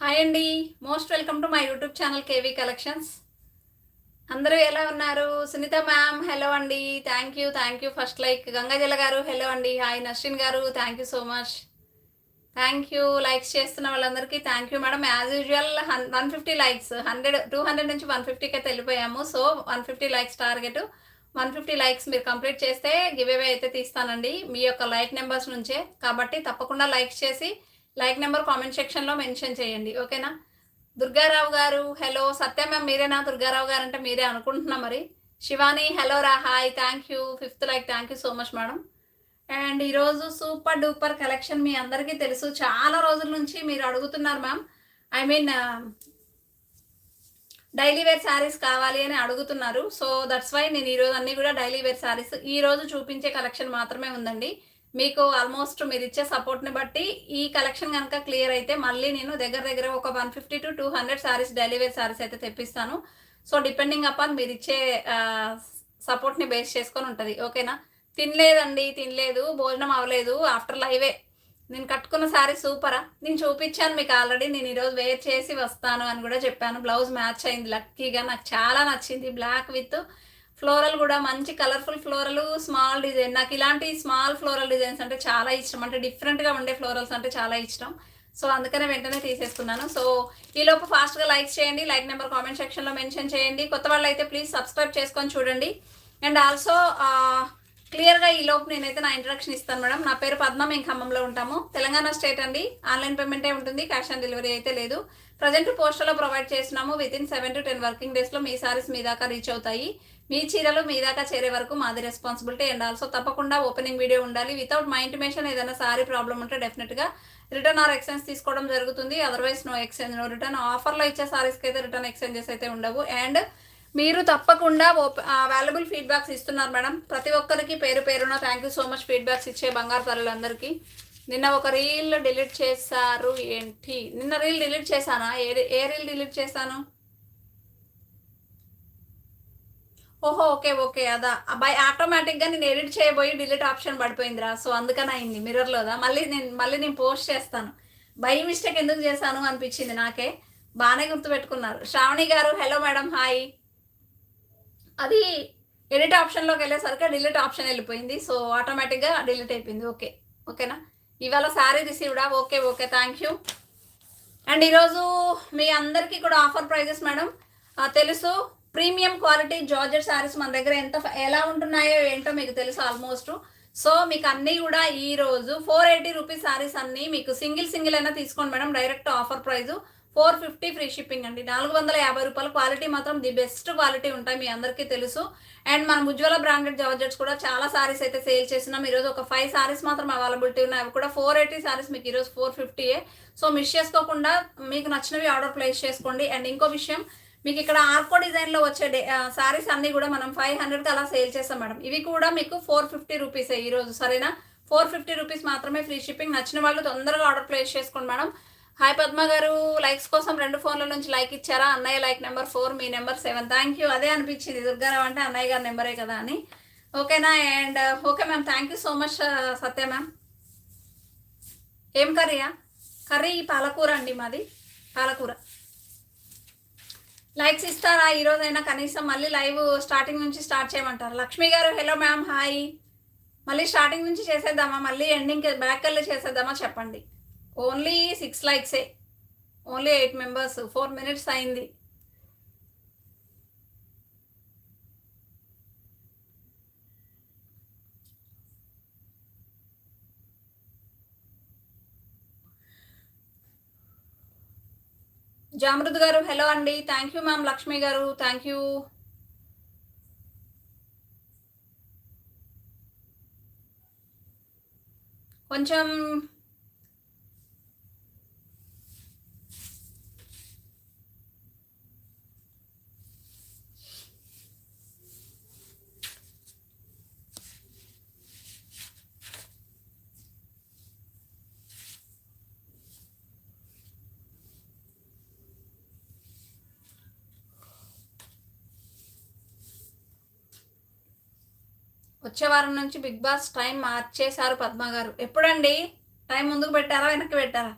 Hi అండి. Most welcome to my YouTube channel KV collections అందరూ ఎలా ఉన్నారు? సునీత మ్యామ్ హలో అండి. Thank you thank you first like Gangajala garu hello అండి. Hi Narshin garu thank you so much thank you likes చేస్తున్న వాళ్ళందరికీ thank you madam as usual one fifty likes hundred two hundred నుంచి one ఫిఫ్టీకి అయితే వెళ్ళిపోయాము so one fifty likes target one fifty likes మీరు complete చేస్తే give away అయితే తీస్తానండి. మీ యొక్క లైక్ నెంబర్స్ నుంచే. కాబట్టి తప్పకుండా లైక్స్ చేసి లైక్ నెంబర్ కామెంట్ సెక్షన్లో మెన్షన్ చేయండి ఓకేనా? దుర్గారావు గారు హలో సత్య మ్యామ్ మీరేనా? దుర్గారావు గారు అంటే మీరే అనుకుంటున్నా మరి. శివాని హలో రా hi thank you fifth like thank you so much madam and ఈరోజు సూపర్ డూపర్ కలెక్షన్ మీ అందరికీ తెలుసు. చాలా రోజుల నుంచి మీరు అడుగుతున్నారు ma'am I mean daily wear saris కావాలి అని అడుగుతున్నారు. సో దట్స్ వై నేను ఈరోజు అన్ని కూడా డైలీ వేర్ శారీస్ ఈ రోజు చూపించే కలెక్షన్ మాత్రమే ఉందండి. మీకు ఆల్మోస్ట్ మీరు ఇచ్చే సపోర్ట్ని బట్టి ఈ కలెక్షన్ కనుక క్లియర్ అయితే మళ్ళీ నేను దగ్గర దగ్గర ఒక one fifty to two hundred saris daily wear saris అయితే తెప్పిస్తాను. సో డిపెండింగ్ అపాన్ మీరు ఇచ్చే సపోర్ట్ని బేస్ చేసుకొని ఉంటుంది. ఓకేనా తినలేదండి తినలేదు భోజనం అవ్వలేదు ఆఫ్టర్ లైవే నేను కట్టుకున్న శారీ సూపరా నేను చూపించాను మీకు ఆల్రెడీ నేను ఈరోజు వేర్ చేసి వస్తాను అని కూడా చెప్పాను. బ్లౌజ్ మ్యాచ్ అయింది లక్కీగా నాకు చాలా నచ్చింది బ్లాక్ విత్ ఫ్లోరల్ కూడా మంచి కలర్ఫుల్ ఫ్లోరల్ స్మాల్ డిజైన్. నాకు ఇలాంటి స్మాల్ ఫ్లోరల్ డిజైన్స్ అంటే చాలా ఇష్టం. అంటే డిఫరెంట్గా ఉండే ఫ్లోరల్స్ అంటే చాలా ఇష్టం. సో అందుకనే వెంటనే తీసేసుకున్నాను. సో ఈలోపు ఫాస్ట్గా లైక్ చేయండి. లైక్ నెంబర్ కామెంట్ సెక్షన్లో మెన్షన్ చేయండి. కొత్త వాళ్ళు అయితే ప్లీజ్ సబ్స్క్రైబ్ చేసుకొని చూడండి. అండ్ ఆల్సో క్లియర్గా ఈ లోపు నేనైతే నా ఇంట్రడక్షన్ ఇస్తాను మేడం. నా పేరు పద్మ మేము ఖమ్మంలో ఉంటాము. తెలంగాణ స్టేట్ అండి. ఆన్లైన్ పేమెంటే ఉంటుంది. క్యాష్ ఆన్ డెలివరీ అయితే లేదు. ప్రజెంట్ పోస్టర్లో ప్రొవైడ్ చేస్తున్నాము. With in seven to ten working డేస్లో మీ సారీస్ మీ దాకా రీచ్ అవుతాయి. మీ చీరలు మీ దాకా చేరే వరకు మాది రెస్పాన్సిబిలిటీ అండ్ ఆల్సో తప్పకుండా ఓపెనింగ్ వీడియో ఉండాలి. వితౌట్ మై ఇంటిమేషన్ ఏదైనా సారీ ప్రాబ్లం ఉంటే డెఫినెట్గా రిటర్న్ ఆర్ ఎక్స్చేంజ్ తీసుకోవడం జరుగుతుంది. Otherwise no exchange no return ఆఫర్లో ఇచ్చే సారీస్కి అయితే రిటర్న్ ఎక్స్చేంజెస్ అయితే ఉండవు. అండ్ మీరు తప్పకుండా వాల్యుబుల్ ఫీడ్బ్యాక్స్ ఇస్తున్నారు మేడం. ప్రతి ఒక్కరికి పేరు పేరున thank you so much feedbacks ఇచ్చే బంగారు తల్లులందరికీ. నిన్న ఒక రీల్ డిలీట్ చేశారు ఏంటి? నిన్న రీల్ డిలీట్ చేశానా? ఏ ఏ రీల్ డిలీట్ చేశాను? ఓహో ఓకే ఓకే అదా. బై ఆటోమేటిక్గా నేను ఎడిట్ చేయబోయి డిలీట్ ఆప్షన్ పడిపోయిందిరా. సో అందుకని అయింది. మిర్రర్లోదా మళ్ళీ నేను మళ్ళీ నేను పోస్ట్ చేస్తాను. బై మిస్టేక్ ఎందుకు చేశాను అనిపించింది నాకే. బాగానే గుర్తుపెట్టుకున్నారు Sravani garu hello madam hi అది ఎడిట్ ఆప్షన్లోకి వెళ్ళేసరికి డిలీట్ ఆప్షన్ వెళ్ళిపోయింది. సో ఆటోమేటిక్గా డిలీట్ అయిపోయింది. ఓకే. ఓకేనా? ఇవాళ sari రిసీవ్డా okay okay. Thank you and ఈరోజు మీ అందరికీ కూడా ఆఫర్ ప్రైజెస్ మేడం తెలుసు. ప్రీమియం క్వాలిటీ జార్జెట్ శారీస్ మన దగ్గర ఎంత ఎలా ఉంటున్నాయో ఏంటో మీకు తెలుసు ఆల్మోస్ట్. సో మీకు అన్నీ కూడా ఈ రోజు ఫోర్ ఎయిటీ రూపీస్ శారీస్ అన్నీ మీకు సింగిల్ సింగిల్ అయినా తీసుకోండి madam direct offer price four fifty free shipping అండి. నాలుగు వందల యాభై రూపాయలు క్వాలిటీ మాత్రం ది బెస్ట్ క్వాలిటీ ఉంటాయి మీ అందరికీ తెలుసు. అండ్ మనం ఉజ్వల బ్రాండెడ్ జార్జెట్స్ కూడా చాలా సారీస్ అయితే సేల్ చేసినాం ఈరోజు ఒక ఫైవ్ సారీస్ మాత్రం అవైలబిలిటీ ఉన్నాయి. అవి కూడా ఫోర్ ఎయిటీ సారీస్ మీకు ఈరోజు ఫోర్ ఫిఫ్టీయే. సో మిస్ చేసుకోకుండా మీకు నచ్చినవి ఆర్డర్ ప్లేస్ చేసుకోండి. అండ్ ఇంకో విషయం మీకు ఇక్కడ ఆర్కో డిజైన్లో వచ్చే సారీస్ అన్నీ కూడా మనం ఫైవ్ హండ్రెడ్కి అలా సేల్ చేస్తాం మేడం. ఇవి కూడా మీకు ఫోర్ ఫిఫ్టీ రూపీసే ఈరోజు సరేనా? ఫోర్ ఫిఫ్టీ రూపీస్ మాత్రమే ఫ్రీ షిప్పింగ్ నచ్చిన వాళ్ళు తొందరగా ఆర్డర్ ప్లేస్ చేసుకోండి madam. Hi Padma garu likes కోసం రెండు ఫోన్ల నుంచి లైక్ ఇచ్చారా? అన్నయ్య లైక్ నెంబర్ ఫోర్ మీ నెంబర్ సెవెన్ థ్యాంక్ యూ అదే అనిపించింది దుర్గారావు అంటే అన్నయ్య గారి నెంబరే కదా అని. ఓకేనా? And okay ma'am thank you so much Satya ma'am ఏం కర్రీయా కర్రీ పాలకూర అండి మాది. పాలకూర. లైక్స్ ఇస్తారా? ఈరోజైనా కనీసం మళ్ళీ లైవ్ స్టార్టింగ్ నుంచి స్టార్ట్ చేయమంటారు? Lakshmi garu hello ma'am hi మళ్ళీ స్టార్టింగ్ నుంచి చేసేద్దామా? మళ్ళీ ఎండింగ్ బ్యాక్ వెళ్ళి చేసేద్దామా చెప్పండి. Only six లైక్సే only eight members four minutes అయింది. జామృత్ గారు హలో అండి. థ్యాంక్ యూ మ్యామ్ లక్ష్మి గారు థ్యాంక్ యూ కొంచెం వచ్చే వారం నుంచి బిగ్ బాస్ టైం మార్చేశారు పద్మ గారు. ఎప్పుడండి? టైం ముందుకు పెట్టారా వెనక్కి పెట్టారా?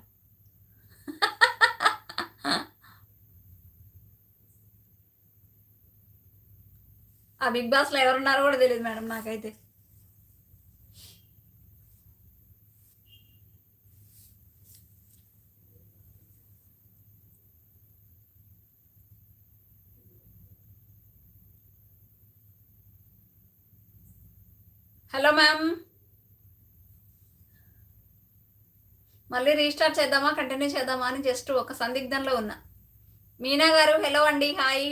ఆ బిగ్ బాస్లో ఎవరున్నారో కూడా తెలియదు మేడం నాకైతే. Hello ma'am. మళ్ళీ రీస్టార్ట్ చేద్దామా? కంటిన్యూ చేద్దామా అని జస్ట్ ఒక సందిగ్ధంలో ఉన్నా. మీనా గారు హలో అండి హాయ్.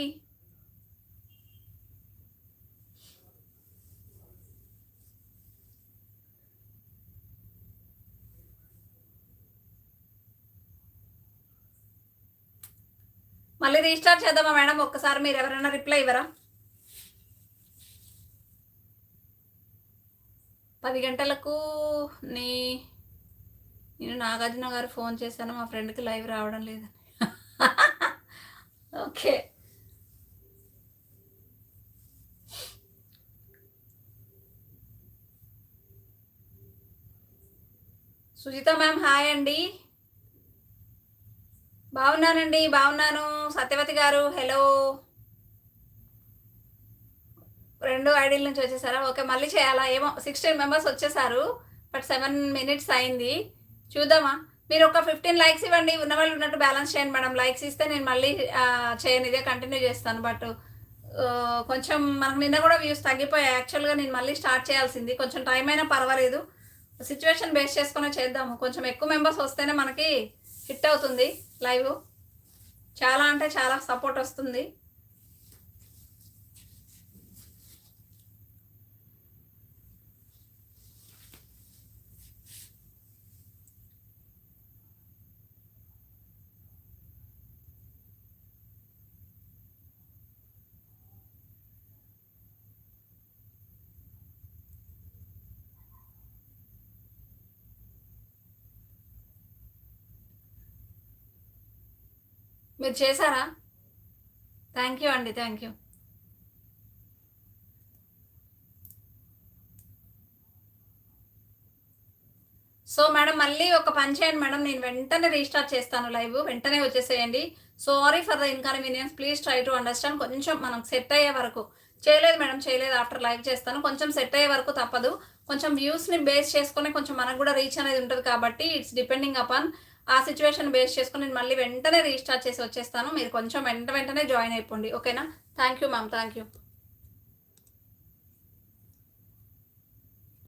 మళ్ళీ రీస్టార్ట్ చేద్దామా మేడం ఒక్కసారి మీరు ఎవరైనా రిప్లై ఇవ్వరా? పది గంటలకు నీ నేను నాగార్జున గారు ఫోన్ చేశాను మా ఫ్రెండ్కి లైవ్ రావడం లేదని ఓకే. సుజిత మ్యామ్ హాయ్ అండి. బాగున్నానండి బాగున్నాను. సత్యవతి గారు హలో. రెండు ఐడీల నుంచి వచ్చేసారా? ఓకే మళ్ళీ చేయాలా? ఏమో సిక్స్టీన్ మెంబర్స్ వచ్చేసారు బట్ సెవెన్ మినిట్స్ అయింది. చూద్దామా? మీరు ఒక ఫిఫ్టీన్ లైక్స్ ఇవ్వండి. ఉన్న వాళ్ళు ఉన్నట్టు బ్యాలెన్స్ చేయండి మేడం లైక్స్ ఇస్తే నేను మళ్ళీ చేయను. ఇదే కంటిన్యూ చేస్తాను. బట్ కొంచెం మనకు నిన్న కూడా వ్యూస్ తగ్గిపోయాయి. యాక్చువల్గా నేను మళ్ళీ స్టార్ట్ చేయాల్సింది. కొంచెం టైం అయినా పర్వాలేదు. సిచ్యువేషన్ బేస్ చేసుకునే చేద్దాము. కొంచెం ఎక్కువ మెంబర్స్ వస్తేనే మనకి హిట్ అవుతుంది లైవ్ చాలా అంటే చాలా సపోర్ట్ వస్తుంది. మీరు చేశారా? థ్యాంక్ యూ అండి థ్యాంక్ యూ సో మేడం మళ్ళీ ఒక పని చేయండి మేడం నేను వెంటనే రీస్టార్ట్ చేస్తాను లైవ్ వెంటనే వచ్చేసేయండి. Sorry for the inconvenience please try to understand కొంచెం మనం సెట్ అయ్యే వరకు. చేయలేదు మేడం చేయలేదు. ఆఫ్టర్ లైవ్ చేస్తాను. కొంచెం సెట్ అయ్యే వరకు తప్పదు. కొంచెం వ్యూస్ని బేస్ చేసుకునే కొంచెం మనకు కూడా రీచ్ అనేది ఉంటుంది కాబట్టి ఇట్స్ డిపెండింగ్ అపాన్ ఆ సిచ్యువేషన్ బేస్ చేసుకుని నేను మళ్ళీ వెంటనే రీస్టార్ట్ చేసి వచ్చేస్తాను. మీరు కొంచెం వెంట వెంటనే జాయిన్ అయిపోండి. ఓకేనా thank you ma'am thank you